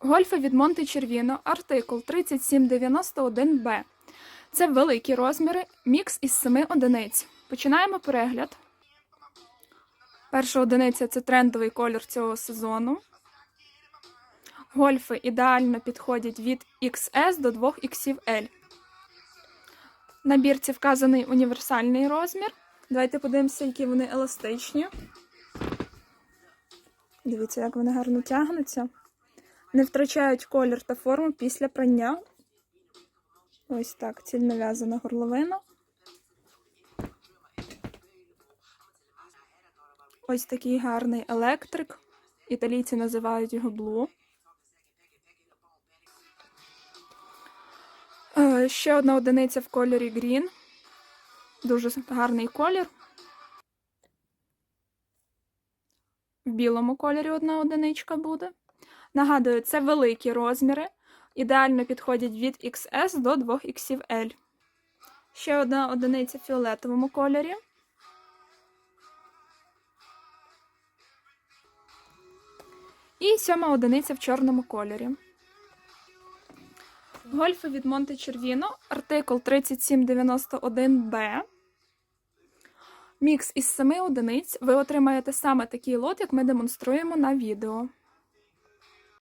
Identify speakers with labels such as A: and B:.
A: Гольфи від Монте Червіно, артикул 3791Б. Це великі розміри, мікс із семи одиниць. Починаємо перегляд. Перша одиниця це трендовий колір цього сезону. Гольфи ідеально підходять від XS до 2XL. На бірці вказаний універсальний розмір. Давайте подивимося, які вони еластичні. Дивіться, як вони гарно тягнуться. Не втрачають колір та форму після прання. Ось так, цільно в'язана горловина. Ось такий гарний електрик. Італійці називають його блу. Е, Ще одна одиниця в кольорі грін. Дуже гарний колір. В білому кольорі одна одиничка буде. Нагадую, це великі розміри. Ідеально підходять від XS до 2XL. Ще одна одиниця в фіолетовому кольорі. І сьома одиниця в чорному кольорі. Гольфи від Монте Червіно, артикул 3791Б. Мікс із семи одиниць. Ви отримаєте саме такий лот, як ми демонструємо на відео.